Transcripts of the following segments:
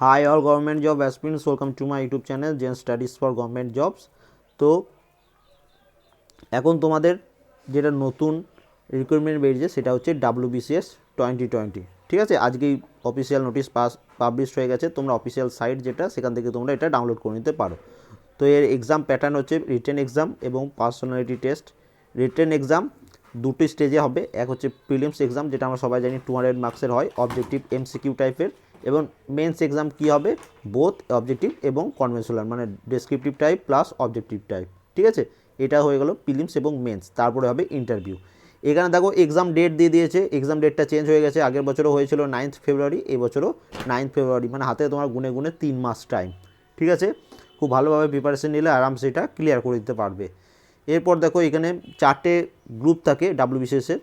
Hi all government job aspirants welcome to my YouTube channel Zen studies for government jobs তো এখন তোমাদের যেটা নতুন রিক্রুটমেন্ট বেরিয়েছে সেটা হচ্ছে ডাব্লিউবিসিএস টোয়েন্টি টোয়েন্টি ঠিক আছে? আজকেই অফিসিয়াল নোটিশ পাস পাবলিশ হয়ে গেছে। তোমরা অফিসিয়াল সাইট যেটা, সেখান থেকে তোমরা এটা ডাউনলোড করে নিতে পারো। তো এর এক্সাম প্যাটার্ন হচ্ছে রিটেন এক্সাম এবং পার্সোনালিটি টেস্ট রিটেন এক্সাম দুটি স্টেজে হবে। এক হচ্ছে প্রিলিমস এক্সাম যেটা আমরা সবাই জানি টু হান্ড্রেড মার্কসের হয় অবজেক্টিভ এমসিকিউ টাইপের এবং মেন্স এক্সাম কী হবে? বোথ অবজেক্টিভ এবং কনভেনশনাল মানে descriptive type plus objective type ঠিক আছে? এটা হয়ে গেল প্রিলিমস এবং মেন্স তারপরে হবে ইন্টারভিউ এখানে দেখো এক্সাম ডেট দিয়ে দিয়েছে এক্সাম ডেটটা চেঞ্জ হয়ে গেছে, আগের বছরও হয়েছিল নাইন্থ ফেব্রুয়ারি এই বছরও নাইন্থ ফেব্রুয়ারি মানে হাতে তোমার গুনে গুনে তিন মাস টাইম ঠিক আছে? খুব ভালোভাবে প্রিপারেশন নিলে আরামসে এটা ক্লিয়ার করে দিতে পারবে। এরপর দেখো এখানে চারটে গ্রুপ থাকে ডাব্লিউবিসিএসে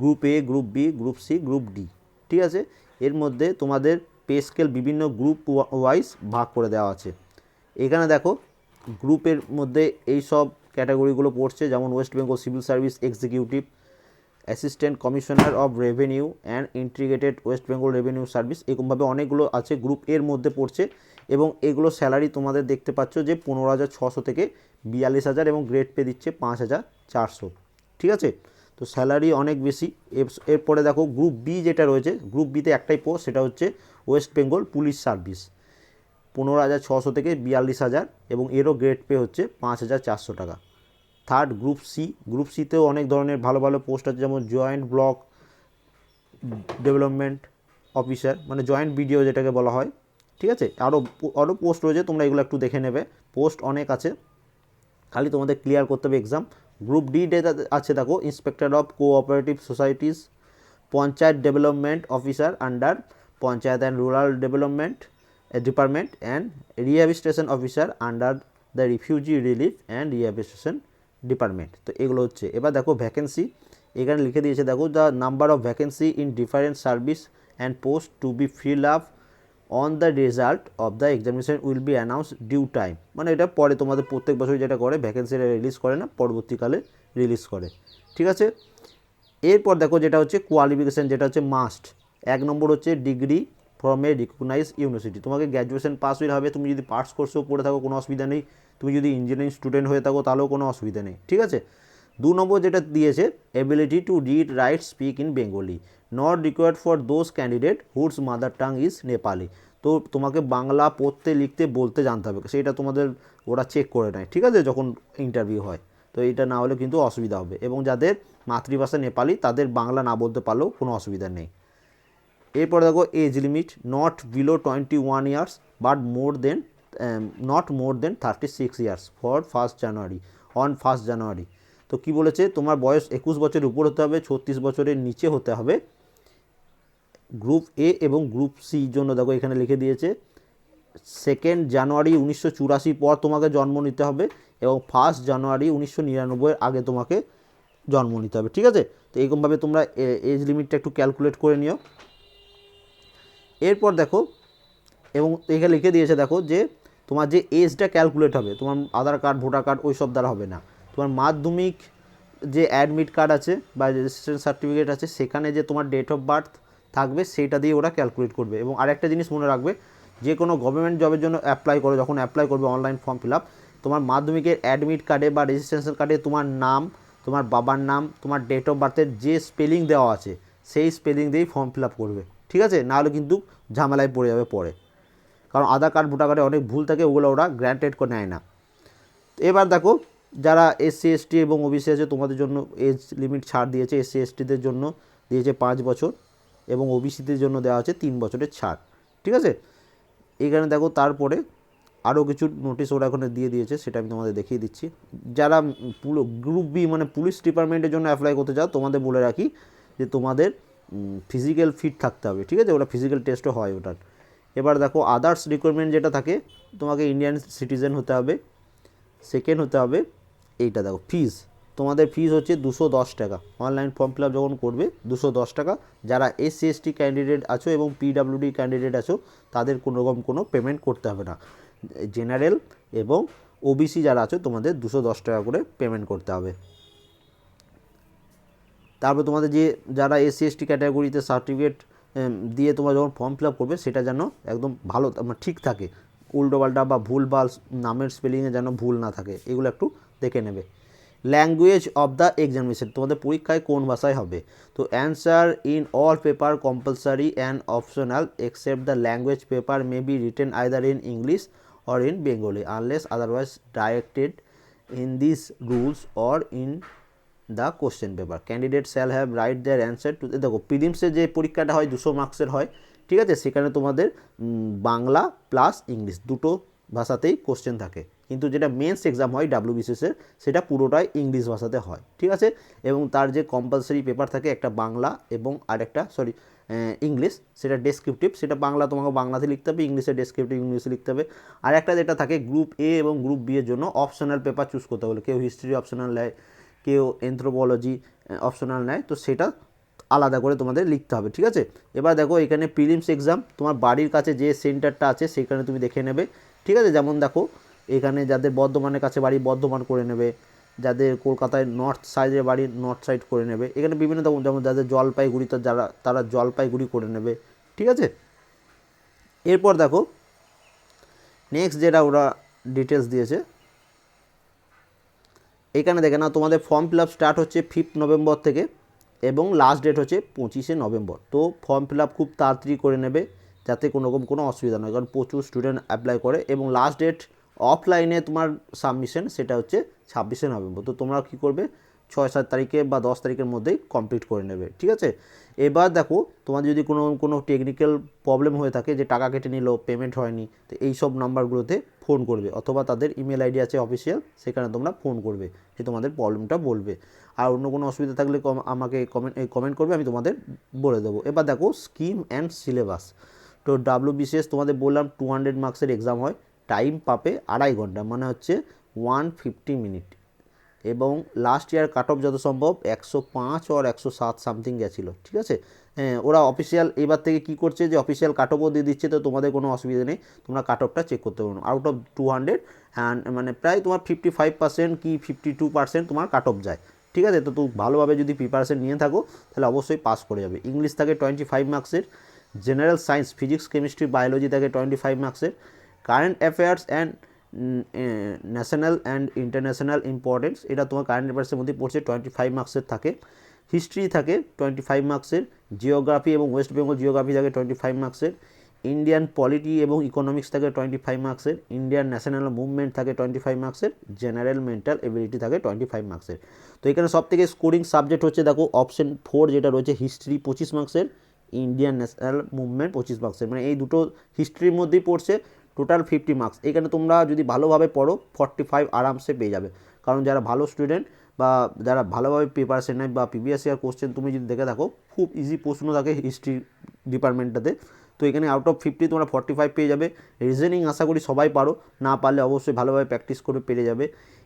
group A group B group C group D ঠিক আছে? এর মধ্যে তোমাদের পে স্কেল বিভিন্ন গ্রুপ ওয়াইজ ভাগ করে দেওয়া আছে। এখানে দেখো গ্রুপের মধ্যে এই সব ক্যাটাগরিগুলো পড়ছে, যেমন West Bengal civil service executive assistant commissioner of revenue and integrated West Bengal revenue service এরকমভাবে অনেকগুলো আছে গ্রুপ এর মধ্যে পড়ছে এবং এগুলো স্যালারি তোমাদের দেখতে পাচ্ছ যে পনেরো হাজার ছশো থেকে বিয়াল্লিশ হাজার এবং গ্রেড পে দিচ্ছে পাঁচ হাজার চারশো। ঠিক আছে? তো স্যালারি অনেক বেশি। এর- এরপরে দেখো গ্রুপ বি যেটা রয়েছে গ্রুপ বিতে একটাই পোস্ট সেটা হচ্ছে ওয়েস্ট বেঙ্গল পুলিশ সার্ভিস পনেরো হাজার ছশো থেকে বিয়াল্লিশ হাজার এবং এরও গ্রেড পে হচ্ছে পাঁচ হাজার চারশো টাকা। থার্ড গ্রুপ সি গ্রুপ সিতেও অনেক ধরনের ভালো ভালো পোস্ট আছে, যেমন জয়েন্ট ব্লক ডেভেলপমেন্ট অফিসার মানে জয়েন্ট বিডিও যেটাকে বলা হয়, ঠিক আছে? আরও আরও পোস্ট রয়েছে, তোমরা এগুলো একটু দেখে নেবে। পোস্ট অনেক আছে, খালি তোমাদের ক্লিয়ার করতে হবে এক্সাম গ্রুপ ডি ডেটা আছে দেখো inspector of cooperative societies panchayat development officer under panchayat and rural development department and rehabilitation officer under the refugee relief and rehabilitation department তো এগুলো হচ্ছে। এবার দেখো ভ্যাকেন্সি এখানে লিখে দিয়েছে দেখো the number of vacancy in different service and post to be fill up on the result of the examination will be announce due time মানে এটা পরে তোমাদের প্রত্যেক বছর যেটা করে ভ্যাকেন্সিটা রিলিজ করে না, পরবর্তীকালে রিলিজ করে। ঠিক আছে? এরপর দেখো যেটা হচ্ছে কোয়ালিফিকেশান যেটা হচ্ছে মাস্ট এক নম্বর হচ্ছে degree from a recognize university তোমাকে গ্র্যাজুয়েশন পাস হয়ে হবে, তুমি যদি পার্টস কোর্সেও পড়ে থাকো, কোনো অসুবিধা নেই। তুমি যদি ইঞ্জিনিয়ারিং স্টুডেন্ট হয়ে থাকো, তাহলেও কোনো অসুবিধা নেই। ঠিক আছে? দু নম্বর যেটা দিয়েছে ability to read write speak in Bengali not required for those candidate whose mother tongue is Nepali তো তোমাকে বাংলা পড়তে, লিখতে, বলতে জানতে হবে। সেটা তোমাদের ওরা চেক করে নেয়, ঠিক আছে? যখন ইন্টারভিউ হয়। তো এটা না হলে কিন্তু অসুবিধা হবে। এবং যাদের মাতৃভাষা নেপালি, তাদের বাংলা না বলতে পারলেও কোনো অসুবিধা নেই। এরপরে দেখো age limit not below twenty one years but more than not more than thirty six years for first January on first January তো কি বলেছে? তোমার বয়স একুশ বছরের উপর হতে হবে, ছত্রিশ বছরের নিচে হতে হবে। গ্রুপ এ এবং গ্রুপ সি জন্য দেখো এখানে লিখে দিয়েছে সেকেন্ড জানুয়ারি উনিশশো চুরাশির পর তোমাকে জন্ম নিতে হবে এবং ফার্স্ট জানুয়ারি উনিশশো নিরানব্বইয়ের আগে তোমাকে জন্ম নিতে হবে, ঠিক আছে? তো এরকমভাবে তোমরা এজ লিমিটটা একটু ক্যালকুলেট করে নিও। এরপর দেখো, এবং এখানে লিখে দিয়েছে দেখো যে তোমার যে এজটা ক্যালকুলেট হবে, তোমার আধার কার্ড ভোটার কার্ড ওই সব দ্বারা হবে না। তোমার মাধ্যমিক যে অ্যাডমিট কার্ড আছে বা রেজিস্ট্রেশন সার্টিফিকেট আছে, সেখানে যে তোমার ডেট অফ বার্থ থাকবে, সেইটা দিয়ে ওরা ক্যালকুলেট করবে। এবং আরেকটা জিনিস মনে রাখবে, যে কোনো গভর্নমেন্ট জবের জন্য অ্যাপ্লাই করো, যখন অ্যাপ্লাই করবে অনলাইন ফর্ম ফিল আপ তোমার মাধ্যমিকের অ্যাডমিট কার্ডে বা রেজিস্ট্রেশন কার্ডে তোমার নাম, তোমার বাবার নাম, তোমার ডেট অফ বার্থের যে স্পেলিং দেওয়া আছে, সেই স্পেলিং দিয়েই ফর্ম ফিল আপ করবে। ঠিক আছে? নাহলে কিন্তু ঝামেলায় পড়ে যাবে পরে। কারণ আধার কার্ড ভোটার কার্ডে অনেক ভুল থাকে, ওগুলো ওরা গ্র্যান্টেড করে নেয় না। এবার দেখো যারা এসসি, এসটি এবং ওবিসি আছে, তোমাদের জন্য এজ লিমিট ছাড় দিয়েছে, এসসি, এসটিদের জন্য দিয়েছে পাঁচ বছর এবং ওবিসিদের জন্য দেওয়া আছে তিন বছরের ছাড়। ঠিক আছে? এখানে দেখো, তারপরে আরও কিছু নোটিশ ওরা এখানে দিয়ে দিয়েছে, সেটা আমি তোমাদের দেখিয়ে দিচ্ছি। যারা পুরো গ্রুপ বি মানে পুলিশ ডিপার্টমেন্টের জন্য অ্যাপ্লাই করতে চাও, তোমাদের বলে রাখি যে তোমাদের ফিজিক্যাল ফিট থাকতে হবে, ঠিক আছে? ওটা ফিজিক্যাল টেস্টও হয় ওটার। এবার দেখো আদার্স রিকোয়ারমেন্ট যেটা থাকে, তোমাকে ইন্ডিয়ান সিটিজেন হতে হবে সেকেন্ড হতে হবে এইটা দেখো ফিজ তোমাদের ফিজ হচ্ছে দুশো দশ টাকা। অনলাইন ফর্ম ফিল আপ যখন করবে, দুশো দশ টাকা। যারা এসসি এসটি ক্যান্ডিডেট আছো এবং পিডাব্লিউডি ক্যান্ডিডেট আছো, তাদের কোনো রকম কোনো পেমেন্ট করতে হবে না। জেনারেল এবং ওবিসি যারা আছো, তোমাদের দুশো দশ টাকা করে পেমেন্ট করতে হবে। তারপর তোমাদের যে যারা এসসি এসটি ক্যাটাগরিতে সার্টিফিকেট দিয়ে তোমরা যখন ফর্ম ফিল আপ করবে, সেটা যেন একদম ভালো মানে ঠিক থাকে। উল্টোপাল্টা বা ভুল ভালো নামের স্পেলিংয়ে যেন ভুল না থাকে। এগুলো একটু দেখে নেবে। ল্যাঙ্গুয়েজ অফ দ্য এক্সামিনেশন তোমাদের পরীক্ষায় কোন ভাষায় হবে? তো answer in all paper compulsory and optional except the language paper may be written either in English or in Bengali unless otherwise directed in this rules or in the question paper candidate shall have write their answer to দেখো প্রিলিমসের যে পরীক্ষাটা হয়, দুশো মার্কসের হয়, ঠিক আছে? সেখানে তোমাদের বাংলা প্লাস ইংলিশ দুটো ভাষাতেই কোশ্চেন থাকে। কিন্তু যেটা মেন্স এক্সাম হয় ডাব্লিউবিসিএসের সেটা পুরোটাই ইংলিশ ভাষাতে হয়, ঠিক আছে? এবং তার যে কম্পালসারি পেপার থাকে একটা বাংলা এবং আরেকটা সরি ইংলিশ সেটা ডেসক্রিপটিভ সেটা বাংলা তোমাকে বাংলাতে লিখতে হবে ইংলিশে ডেসক্রিপটিভ ইংলিশে লিখতে হবে। আর একটা যেটা থাকে গ্রুপ এ এবং গ্রুপ বি এর জন্য অপশনাল পেপার চুজ করতে হবে কেউ হিস্ট্রি অপশনাল নেয়, কেউ এনথ্রোপোলজি অপশনাল নেয়, তো সেটা আলাদা করে তোমাদের লিখতে হবে, ঠিক আছে? এবার দেখো এখানে প্রিলিমস এক্সাম তোমার বাড়ির কাছে যে সেন্টারটা আছে, সেখানে তুমি দেখে নেবে। ঠিক আছে? যেমন দেখো, এখানে যাদের বর্ধমানের কাছে বাড়ি বর্ধমান করে নেবে, যাদের কলকাতায় নর্থ সাইডের বাড়ি নর্থ সাইড করে নেবে, এখানে বিভিন্ন রকম, যেমন যাদের জলপাইগুড়িতে যারা, তারা জলপাইগুড়ি করে নেবে, ঠিক আছে? এরপর দেখো নেক্সট যেটা ওরা ডিটেলস দিয়েছে, এখানে দেখে না তোমাদের ফর্ম ফিল আপ স্টার্ট হচ্ছে ফিফথ নভেম্বর থেকে এবং লাস্ট ডেট হচ্ছে পঁচিশে নভেম্বর তো ফর্ম ফিল আপ খুব তাড়াতাড়ি করে নেবে। যাতে কোনো রকম কোনো অসুবিধা নয়। কারণ প্রচুর স্টুডেন্ট অ্যাপ্লাই করে এবং লাস্ট ডেট অফলাইনে তোমার সাবমিশন সেটা হচ্ছে ছাব্বিশে নভেম্বর। তো তোমরা কী করবে? ছয় সাত তারিখে বা দশ তারিখের মধ্যেই কমপ্লিট করে নেবে। ঠিক আছে? এবার দেখো তোমার যদি কোনো কোনো টেকনিক্যাল প্রবলেম হয়ে থাকে যে টাকা কেটে নিল পেমেন্ট হয়নি, তো এই সব নাম্বারগুলোতে ফোন করবে। অথবা তাদের ইমেল আইডি আছে অফিসিয়াল সেখানে তোমরা ফোন করবে যে তোমাদের প্রবলেমটা বলবে। আর অন্য কোনো অসুবিধা থাকলে আমাকে কমেন্ট কমেন্ট করবে, আমি তোমাদের বলে দেবো। এবার দেখো স্কিম অ্যান্ড সিলেবাস তো ডাব্লিউ বিসিএস তোমাদের বললাম টু হান্ড্রেড মার্কসের এক্সাম হয় টাইম পাবে আড়াই ঘণ্টা মানে হচ্ছে ওয়ান ফিফটি মিনিট এবং লাস্ট ইয়ার কাট অফ যত সম্ভব একশো পাঁচ আর একশো সাত সামথিং গেছিল, ঠিক আছে? হ্যাঁ ওরা অফিসিয়াল এবার থেকে কি করছে যে অফিসিয়াল কাট অফও দিয়ে দিচ্ছে, তো তোমাদের কোনো অসুবিধা নেই, তোমরা কাট অফটা চেক করতে পারো। Out of two hundred and মানে প্রায় তোমার ফিফটি ফাইভ পার্সেন্ট কি ফিফটি টু পার্সেন্ট তোমার কাট অফ যায়, ঠিক আছে? তো তুমি ভালোভাবে যদি প্রিপারেশন নিয়ে থাকো, তাহলে অবশ্যই পাস করে যাবে। ইংলিশ থাকে টোয়েন্টি ফাইভ মার্কসের general science physics chemistry biology থাকে টোয়েন্টি ফাইভ মার্কসের current affairs and national and international importance এটা তোমার কারেন্ট অ্যাফেয়ার্সের মধ্যে পড়ছে টোয়েন্টি ফাইভ মার্কসের থাকে। হিস্ট্রি থাকে টোয়েন্টি ফাইভ মার্কসের জিওগ্রাফি এবং ওয়েস্ট বেঙ্গল জিওগ্রাফি থাকে টোয়েন্টি ফাইভ মার্কসের ইন্ডিয়ান পলিটি এবং ইকোনমিক্স থাকে টোয়েন্টি ফাইভ মার্কসের ইন্ডিয়ান ন্যাশনাল মুভমেন্ট থাকে টোয়েন্টি ফাইভ মার্কসের জেনারেল মেন্টাল এবিলিটি থাকে টোয়েন্টি ফাইভ মার্কসের তো এখানে সব থেকে স্কোরিং সাবজেক্ট হচ্ছে, দেখো অপশন ফোর যেটা রয়েছে হিস্ট্রি পঁচিশ মার্কসের ইন্ডিয়ান ন্যাশনাল মুভমেন্ট পঁচিশ মার্কসের মানে এই দুটো হিস্ট্রির মধ্যেই পড়ছে টোটাল ফিফটি মার্কস এখানে তোমরা যদি ভালোভাবে পড়ো ফর্টি ফাইভ আরামসে পেয়ে যাবে। কারণ যারা ভালো স্টুডেন্ট বা যারা ভালোভাবে প্রিপারেশন নেয় বা প্রিভিয়াস ইয়ার কোশ্চেন তুমি যদি দেখে থাকো, খুব ইজি প্রশ্ন থাকে হিস্ট্রি ডিপার্টমেন্টটাতে তো এখানে আউট অফ ফিফটি তোমরা ফর্টি ফাইভ পেয়ে যাবে। রিজনিং আশা করি সবাই পারো। না পারলে অবশ্যই ভালোভাবে প্র্যাকটিস করে পেরে যাবে।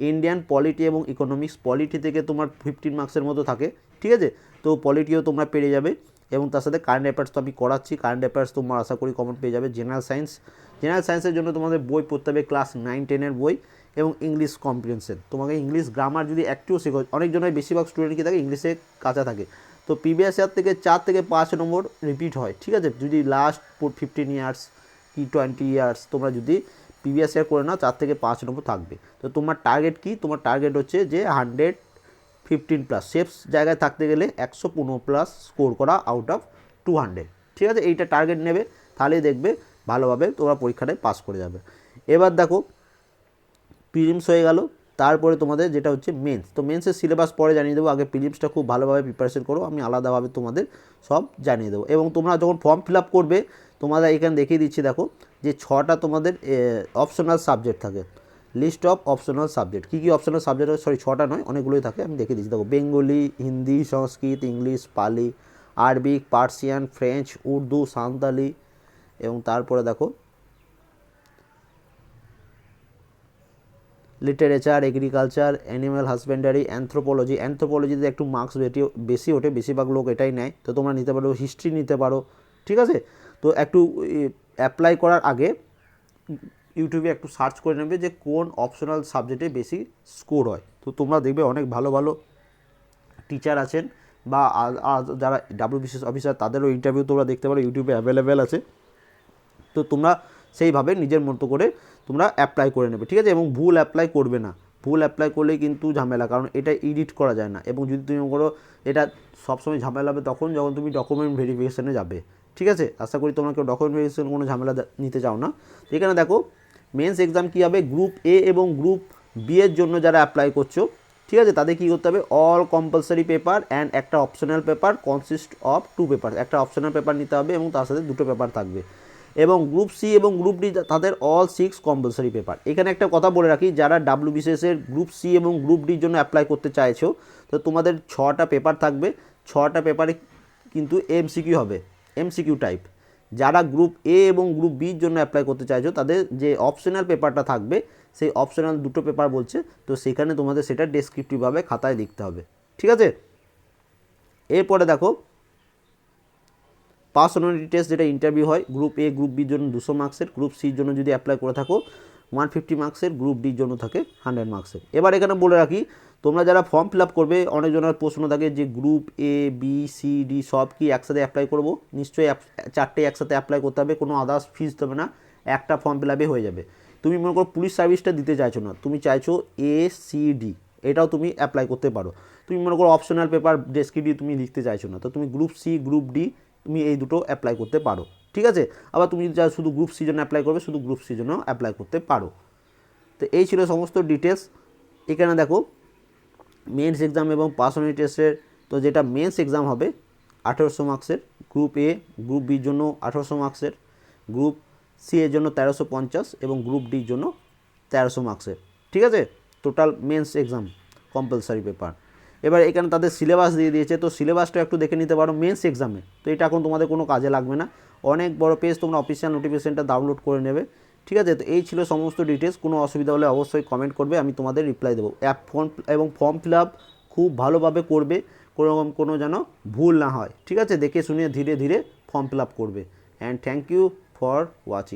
ইন্ডিয়ান পলিটি এবং ইকোনমিক্স পলিটি থেকে তোমার ফিফটিন মার্কসের মতো থাকে। ঠিক আছে? তো পলিটিও তোমরা পেরে যাবে। এবং তার সাথে কারেন্ট অ্যাফেয়ার্স তো আমি করাচ্ছি। কারেন্ট অ্যাফেয়ার্স তোমরা আশা করি কমন পেয়ে যাবে। জেনারেল সায়েন্স জেনারেল সায়েন্সের জন্য তোমাদের বই পড়তে হবে ক্লাস নাইন টেনের বই এবং ইংলিশ কম্প্রিহেনশন তোমাকে ইংলিশ গ্রামার যদি একটু শেখো, অনেকজনের বেশিরভাগ স্টুডেন্ট কি থাকে? ইংলিশে কাঁচা থাকে। তো প্রিভিয়াস ইয়ার থেকে চার থেকে পাঁচ নম্বর রিপিট হয়, ঠিক আছে? যদি লাস্ট ফিফটিন ইয়ার্স কি টোয়েন্টি ইয়ার্স তোমরা যদি প্রিভিয়াস ইয়ার করে নাও, চার থেকে পাঁচ নম্বর থাকবে। তো তোমার টার্গেট কি? তোমার টার্গেট হচ্ছে যে হান্ড্রেড ফিফটিন প্লাস সেফস জায়গায় থাকতে গেলে একশো পনেরো প্লাস স্কোর করা আউট অফ টু হান্ড্রেড ঠিক আছে? এইটা টার্গেট নেবে, তাহলেই দেখবে ভালোভাবে তোমরা পরীক্ষাটায় পাস করে যাবে। এবার দেখো প্রিলিমস হয়ে গেল। তারপরে তোমাদের যেটা হচ্ছে মেন্স তো মেন্সের সিলেবাস পরে জানিয়ে দেবো। আগে প্রিলিমসটা খুব ভালোভাবে প্রিপারেশন করো। আমি আলাদাভাবে তোমাদের সব জানিয়ে দেবো। এবং তোমরা যখন ফর্ম ফিল আপ করবে, তোমাদের এখানে দেখিয়ে দিচ্ছি, দেখো, যে ছটা তোমাদের অপশনাল সাবজেক্ট থাকে। লিস্ট অফ অপশনাল সাবজেক্ট কী কী অপশনাল সাবজেক্ট সরি ছটা নয়, অনেকগুলোই থাকে, আমি দেখিয়ে দিচ্ছি। দেখো, Bengali, Hindi, Sanskrit, English, Pali, Arabic, Persian, French, Urdu, Santali এবং তারপরে দেখো, literature, agriculture, animal husbandry anthropology. অ্যান্থ্রোপোলজিতে একটু মার্কস বেশি বেশি ওঠে, বেশিরভাগ লোক এটাই নেয়। তো তোমরা নিতে পারো হিস্ট্রি নিতে পারো, ঠিক আছে? তো একটু অ্যাপ্লাই করার আগে ইউটিউবে একটু সার্চ করে নেবে যে কোন অপশনাল সাবজেক্টে বেশি স্কোর হয়। তো তোমরা দেখবে অনেক ভালো ভালো টিচার আছেন বা যারা ডাব্লিউবিসিএস অফিসার তাদেরও ইন্টারভিউ তোমরা দেখতে পারো, ইউটিউবে অ্যাভেলেবেল আছে। তো তোমরা সেইভাবে নিজের মতো করে তোমরা অ্যাপ্লাই করে নেবে, ঠিক আছে? এবং ভুল অ্যাপ্লাই করবে না। ভুল অ্যাপ্লাই করলে কিন্তু ঝামেলা, কারণ এটা এডিট করা যায় না। এবং যদি তুমি করো এটা সবসময় ঝামেলা হবে, তখন যখন তুমি ডকুমেন্ট ভেরিফিকেশানে যাবে, ঠিক আছে? আশা করি তোমাকে ডকুমেন্ট ভেরিফিকেশন কোনো ঝামেলা নিতে চাও না। এখানে দেখো মেন্স এক্সাম কী হবে? গ্রুপ এ এবং গ্রুপ বি এর জন্য যারা অ্যাপ্লাই করছ, ঠিক আছে? তাদের কী করতে হবে? অল কম্পালসারি পেপার অ্যান্ড একটা optional paper consist of two paper একটা অপশনাল পেপার নিতে হবে এবং তার সাথে দুটো পেপার থাকবে। এবং গ্রুপ সি এবং গ্রুপ ডি তাদের অল সিক্স কম্পালসারি পেপার এখানে একটা কথা বলে রাখি, যারা ডাব্লিউ এর গ্রুপ সি এবং গ্রুপ ডির জন্য অ্যাপ্লাই করতে চাইছো, তো তোমাদের ছটা পেপার থাকবে। ছটা পেপারে কিন্তু এমসিকিউ হবে। এমসিকিউ টাইপ যারা গ্রুপ এ এবং গ্রুপ বির জন্য অ্যাপ্লাই করতে চাইছো, তাদের যে অপশনাল পেপারটা থাকবে, সেই অপশনাল দুটো পেপার বলছে, তো সেখানে তোমাদের সেটা ডেসক্রিপটিভভাবে খাতায় লিখতে হবে। ঠিক আছে? এরপরে দেখো পার্সোনালিটি টেস্ট যেটা ইন্টারভিউ হয় গ্রুপ এ গ্রুপ বির জন্য দুশো মার্কসের গ্রুপ সির জন্য যদি অ্যাপ্লাই করে থাকো ওয়ান ফিফটি মার্কসের গ্রুপ ডির জন্য থাকে হান্ড্রেড মার্কসের এবার এখানে বলে রাখি তোমরা যারা ফর্ম ফিল আপ করবে, অনেকজনের প্রশ্ন থাকে যে group A B C D সব কি একসাথে অ্যাপ্লাই করব? নিশ্চয়ই চারটে একসাথে অ্যাপ্লাই করতে হবে, কোনো আদার্স ফিস দেবে না, একটা ফর্ম ফিল আপে হয়ে যাবে। তুমি মনে করো পুলিশ সার্ভিসটা দিতে চাইছো না, তুমি চাইছো এ সি ডি এটাও তুমি অ্যাপ্লাই করতে পারো। তুমি মনে করো অপশনাল পেপার ডেসক্রিপটিভ তুমি লিখতে চাইছো না, তো তুমি গ্রুপ সি গ্রুপ ডি তুমি এই দুটো অ্যাপ্লাই করতে পারো। ঠিক আছে? আবার তুমি যদি শুধু গ্রুপ সি জন্য অ্যাপ্লাই করবে, শুধু গ্রুপ সি জন্য অ্যাপ্লাই করতে পারো। তো এই ছিল সমস্ত ডিটেলস এখানে দেখো মেন্স এক্সাম এবং পার্সোনালিটি টেস্টের তো যেটা মেন্স এক্সাম হবে, আঠেরোশো মার্কসের গ্রুপ এ গ্রুপ বির জন্য আঠেরোশো মার্কসের গ্রুপ সি এর জন্য তেরোশো পঞ্চাশ এবং গ্রুপ ডির জন্য তেরোশো মার্কসের ঠিক আছে? Total mains exam compulsory paper এবার এখানে তাদের সিলেবাস দিয়ে দিয়েছে, তো সিলেবাসটা একটু দেখে নিতে পারো মেন্স এক্সামে তো এটা এখন তোমাদের কোনো কাজে লাগবে না। অনেক বড় পেজ তোমরা অফিসিয়াল নোটিফিকেশনটা ডাউনলোড করে নেবে। ঠিক আছে? তো এই ছিল সমস্ত ডিটেলস কোনো অসুবিধা হলে অবশ্যই কমেন্ট করবে, আমি তোমাদের রিপ্লাই দেবো। অ্যাপ ফর্ম এবং ফর্ম ফিল আপ খুব ভালোভাবে করবে কোনো রকম কোনো যেন ভুল না হয়। ঠিক আছে? দেখে শুনে ধীরে ধীরে ফর্ম ফিল আপ করবে। And thank you for watching